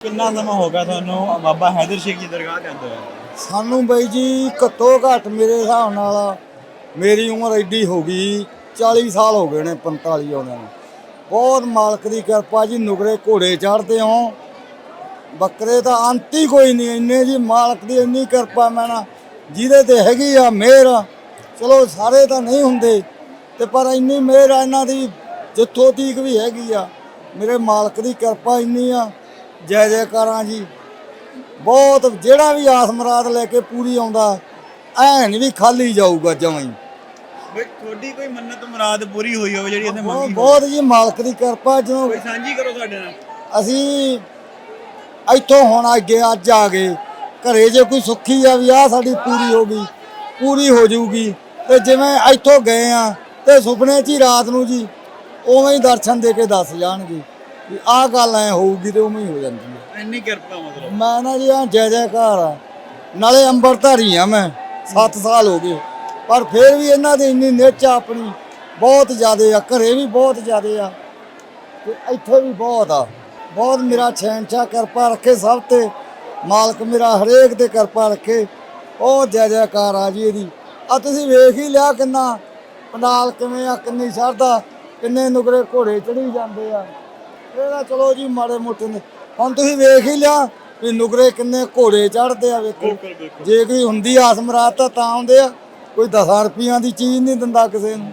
ਕਿੰਨਾ ਸਮਾਂ ਹੋ ਗਿਆ ਤੁਹਾਨੂੰ ਬਾਬਾ ਹੈਦਰ ਸ਼ੇਖ ਦੀ ਦਰਗਾਹ ਤੇ ਹੋਏ? ਸਾਨੂੰ ਬਾਈ ਜੀ ਘੱਟੋ ਘੱਟ ਮੇਰੇ ਹਿਸਾਬ ਨਾਲ ਮੇਰੀ ਉਮਰ ਐਡੀ ਹੋ ਗਈ 40 ਸਾਲ ਹੋ ਗਏ ਨੇ 45 ਉਹਨਾਂ ਨੂੰ। ਬਹੁਤ ਮਾਲਕ ਦੀ ਕਿਰਪਾ ਜੀ ਨੁਗਰੇ ਘੋੜੇ ਚੜਦੇ ਹੋ। ਬੱਕਰੇ ਤਾਂ ਅੰਤ ਹੀ ਕੋਈ ਨਹੀਂ, ਇੰਨੇ ਜੀ ਮਾਲਕ ਦੀ ਇੰਨੀ ਕਿਰਪਾ ਮੈਂ ਨਾ, ਜਿਹਦੇ ਤੇ ਹੈਗੀ ਆ ਮਿਹਰ। ਚਲੋ ਸਾਰੇ ਤਾਂ ਨਹੀਂ ਹੁੰਦੇ, ਤੇ ਪਰ ਇੰਨੀ ਮਿਹਰ ਆ ਇਹਨਾਂ ਦੀ, ਜਿੱਥੋਂ ਤੀਕ ਵੀ ਹੈਗੀ ਆ। ਮੇਰੇ ਮਾਲਕ ਦੀ ਕਿਰਪਾ ਇੰਨੀ ਆ। ਜੈ ਜੈਕਾਰਾਂ ਜੀ। ਬਹੁਤ ਜਿਹੜਾ ਵੀ ਆਸ ਮੁਰਾਦ ਲੈ ਕੇ ਪੂਰੀ ਆਉਂਦਾ ਐਨ ਵੀ ਖਾਲੀ ਜਾਊਗਾ ਜਮਾਂ ਹੀ। ਬਈ ਤੁਹਾਡੀ ਕੋਈ ਮੰਨਤ ਮੁਰਾਦ ਪੂਰੀ ਹੋਈ ਹੋਵੇ ਜਿਹੜੀ ਇੱਥੇ ਬਹੁਤ ਮੰਗੀ ਹੋਵੇ। ਬਹੁਤ ਜੀ ਮਾਲਕ ਦੀ ਕਿਰਪਾ ਜਦੋਂ ਕੋਈ ਸਾਂਝੀ ਕਰੋ ਸਾਡੇ ਨਾਲ। ਅਸੀਂ ਇੱਥੋਂ ਹੁਣ ਅੱਗੇ ਅੱਜ ਆ ਗਏ। ਘਰੇ ਜੇ ਕੋਈ ਸੁੱਖੀ ਆ ਵੀ ਆ ਸਾਡੀ ਪੂਰੀ ਹੋ ਗਈ ਪੂਰੀ ਹੋ ਜਾਊਗੀ। ਤੇ ਜਿਵੇਂ ਇੱਥੋਂ ਗਏ ਆ ਤੇ ਸੁਪਨੇ 'ਚ ਹੀ ਰਾਤ ਨੂੰ ਜੀ ਉਵੇਂ ਹੀ ਦਰਸ਼ਨ ਦੇ ਕੇ ਦੱਸ ਜਾਣਗੇ। ਵੀ ਆਹ ਗੱਲ ਐ ਹੋਊਗੀ ਤੇ ਉਵੇਂ ਹੀ ਹੋ ਜਾਂਦੀ ਹੈ। ਇੰਨੀ ਕਿਰਪਾ ਮਤਲਬ। ਮੈਂ ਨਾ ਜੀ ਆ ਜੈ ਜੈਕਾਰ ਆ। ਨਾਲੇ ਅੰਬਰਧਾਰੀ ਆ ਮੈਂ 7 ਸਾਲ ਹੋ ਗਏ। ਪਰ ਫਿਰ ਵੀ ਇਹਨਾਂ ਦੀ ਇੰਨੀ ਨਿੱਚ ਆ ਆਪਣੀ ਬਹੁਤ ਜ਼ਿਆਦੇ ਆ ਘਰੇ ਵੀ ਬਹੁਤ ਜ਼ਿਆਦੇ ਆ। ਤੇ ਇੱਥੇ ਵੀ ਬਹੁਤ ਆ। ਬਹੁਤ ਮੇਰਾ ਛੈਨਛਾ ਕਿਰਪਾ ਰੱਖੇ ਸਭ ਤੇ। ਮਾਲਕ ਮੇਰਾ ਹਰੇਕ ਤੇ ਕਿਰਪਾ ਰੱਖੇ। ਉਹ ਜੈ ਜੈਕਾਰ ਆ ਜੀ ਇਹਦੀ। ਆ ਤੁਸੀਂ ਵੇਖ ਹੀ ਲਿਆ ਕਿੰਨਾ ਪੰਡਾਲ ਕਿਵੇਂ ਆ ਕਿੰਨੀ ਸ਼ਰਧਾ ਕਿੰਨੇ ਨੁਗਰੇ ਘੋੜੇ ਚੜੀ ਜਾਂਦੇ ਆ। ਇਹਦਾ ਚਲੋ ਜੀ ਮਾੜੇ ਮੋਟੇ ਨੇ। ਹੁਣ ਤੁਸੀਂ ਵੇਖ ਹੀ ਲਿਆ ਵੀ ਨੁਗਰੇ ਕਿੰਨੇ ਘੋੜੇ ਚੜਦੇ ਆ ਵੇਖੋ। ਜੇ ਕੋਈ ਹੁੰਦੀ ਆਸ ਮੁਰਾਦ ਤਾਂ ਤਾਂ ਆਉਂਦੇ ਆ। ਕੋਈ 10 ਰੁਪਈਆਂ ਦੀ ਚੀਜ਼ ਨਹੀਂ ਦਿੰਦਾ ਕਿਸੇ ਨੂੰ।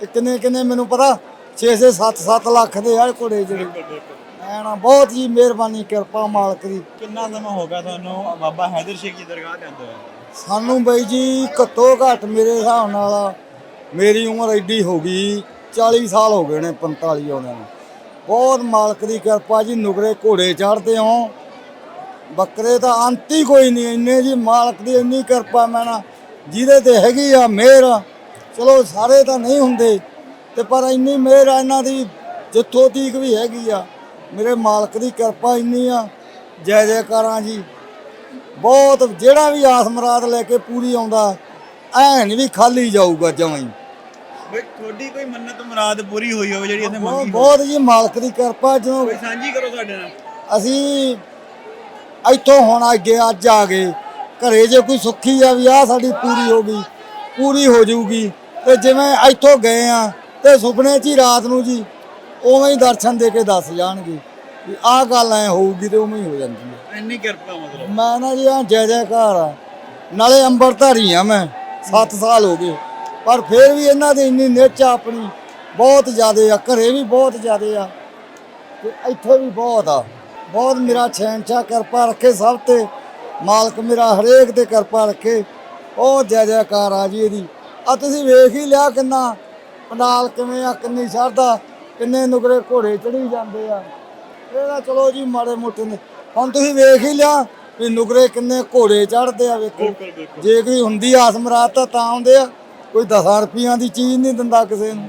ਤੇ ਕਿੰਨੇ ਕਿੰਨੇ ਮੈਨੂੰ ਪਤਾ 6 6 7 7 ਲੱਖ ਦੇ ਆ ਘੋੜੇ ਜਿਹੜੇ। ਐਨਾ ਬਹੁਤ ਜੀ ਮਿਹਰਬਾਨੀ ਕਿਰਪਾ ਮਾਲਕ ਦੀ। ਕਿੰਨਾ ਸਮਾਂ ਹੋ ਗਿਆ ਤੁਹਾਨੂੰ ਬਾਬਾ ਹੈਦਰ ਸ਼ੇਖ ਦੀ ਦਰਗਾਹ ਤੇ ਆਉਂਦੇ ਹੋਏ? ਸਾਨੂੰ ਬਈ ਜੀ ਘੱਟੋ ਘੱਟ ਮੇਰੇ ਹਿਸਾਬ ਨਾਲ ਮੇਰੀ ਉਮਰ ਐਡੀ ਹੋ ਗਈ 40 ਸਾਲ ਹੋ ਗਏ ਨੇ 45 ਆਉਂਦੇ ਨੂੰ। ਬਹੁਤ ਮਾਲਕ ਦੀ ਕਿਰਪਾ ਜੀ ਨੁਗਰੇ ਘੋੜੇ ਚੜਦੇ ਹੋ। ਬੱਕਰੇ ਤਾਂ ਅੰਤ ਹੀ ਕੋਈ ਨਹੀਂ, ਇੰਨੇ ਜੀ ਮਾਲਕ ਦੀ ਇੰਨੀ ਕਿਰਪਾ ਮੈਂ ਨਾ, ਜਿਹਦੇ ਤੇ ਹੈਗੀ ਆ ਮਿਹਰ। ਚਲੋ ਸਾਰੇ ਤਾਂ ਨਹੀਂ ਹੁੰਦੇ, ਤੇ ਪਰ ਇੰਨੀ ਮਿਹਰ ਆ ਇਹਨਾਂ ਦੀ, ਜਿੱਥੋਂ ਤੀਕ ਵੀ ਹੈਗੀ ਆ। ਮੇਰੇ ਮਾਲਕ ਦੀ ਕਿਰਪਾ ਇੰਨੀ ਆ। ਜੈ ਜੈਕਾਰਾਂ ਜੀ। ਬਹੁਤ ਜਿਹੜਾ ਵੀ ਆਸ ਮੁਰਾਦ ਲੈ ਕੇ ਪੂਰੀ ਆਉਂਦਾ, ਐਨ ਵੀ ਖਾਲੀ ਜਾਊਗਾ ਜਮਾਂ ਹੀ। ਬਈ ਤੁਹਾਡੀ ਕੋਈ ਮੰਨਤ ਮੁਰਾਦ ਪੂਰੀ ਹੋਈ ਹੋਵੇ ਜਿਹੜੀ ਬਹੁਤ ਮੰਗੀ ਹੋਵੇ ਬਹੁਤ ਜੀ ਮਾਲਕ ਦੀ ਕਿਰਪਾ ਜਦੋਂ ਕੋਈ ਸਾਂਝੀ ਕਰੋ ਸਾਡੇ ਨਾਲ। ਅਸੀਂ ਇੱਥੋਂ ਹੁਣ ਅੱਗੇ ਅੱਜ ਆ ਗਏ। ਘਰੇ ਜੇ ਕੋਈ ਸੁੱਖੀ ਆ ਵੀ ਆ ਸਾਡੀ ਪੂਰੀ ਹੋ ਗਈ ਪੂਰੀ ਹੋ ਜਾਊਗੀ। ਤੇ ਜਿਵੇਂ ਇੱਥੋਂ ਗਏ ਆ ਤੇ ਸੁਪਨੇ 'ਚ ਹੀ ਰਾਤ ਨੂੰ ਜੀ ਉਵੇਂ ਹੀ ਦਰਸ਼ਨ ਦੇ ਕੇ ਦੱਸ ਜਾਣਗੇ ਵੀ ਆਹ ਗੱਲ ਐ ਹੋਊਗੀ ਤੇ ਉਵੇਂ ਹੀ ਹੋ ਜਾਂਦੀ ਹੈ। ਇੰਨੀ ਕਿਰਪਾ ਮਤਲਬ। ਮੈਂ ਨਾ ਜੀ ਆ ਜੈ ਜੈਕਾਰ ਆ। ਨਾਲੇ ਅੰਬਰਧਾਰੀ ਆ ਮੈਂ 7 ਸਾਲ ਹੋ ਗਏ। ਪਰ ਫਿਰ ਵੀ ਇਹਨਾਂ ਦੀ ਇੰਨੀ ਨਿੱਚ ਆ ਆਪਣੀ ਬਹੁਤ ਜ਼ਿਆਦੇ ਆ ਘਰੇ ਵੀ ਬਹੁਤ ਜ਼ਿਆਦੇ ਆ ਤੇ ਇੱਥੇ ਵੀ ਬਹੁਤ ਆ। ਬਹੁਤ ਮੇਰਾ ਛੈਨਛਾ ਕਿਰਪਾ ਰੱਖੇ ਸਭ ਤੇ। ਮਾਲਕ ਮੇਰਾ ਹਰੇਕ ਤੇ ਕਿਰਪਾ ਰੱਖੇ। ਉਹ ਜੈ ਜੈਕਾਰ ਆ ਜੀ ਇਹਦੀ। ਆ ਤੁਸੀਂ ਵੇਖ ਹੀ ਲਿਆ ਕਿੰਨਾ ਪੰਡਾਲ ਕਿਵੇਂ ਆ ਕਿੰਨੀ ਸ਼ਰਧਾ ਕਿੰਨੇ ਨੁਗਰੇ ਘੋੜੇ ਚੜੀ ਜਾਂਦੇ ਆ। ਇਹਦਾ ਚਲੋ ਜੀ ਮਾੜੇ ਮੋਟੇ ਨੇ। ਹੁਣ ਤੁਸੀਂ ਵੇਖ ਹੀ ਲਿਆ ਵੀ ਨੁਗਰੇ ਕਿੰਨੇ ਘੋੜੇ ਚੜਦੇ ਆ ਵੇਖੋ। ਜੇ ਕੋਈ ਹੁੰਦੀ ਆਸ ਮੁਰਾਦ ਤਾਂ ਤਾਂ ਆਉਂਦੇ ਆ। ਕੋਈ 10 ਰੁਪਈਆਂ ਦੀ ਚੀਜ਼ ਨਹੀਂ ਦਿੰਦਾ ਕਿਸੇ ਨੂੰ।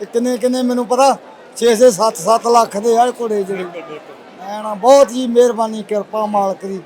ਤੇ ਕਿੰਨੇ ਕਿੰਨੇ ਮੈਨੂੰ ਪਤਾ? 6 6 7 7 ਲੱਖ ਦੇ ਆ ਘੋੜੇ ਜਿਹੜੇ। ਬਿਲਕੁਲ ਬਿਲਕੁਲ ਬਹੁਤ ਜੀ ਮਿਹਰਬਾਨੀ, ਕਿਰਪਾ ਮਾਲਕ ਦੀ।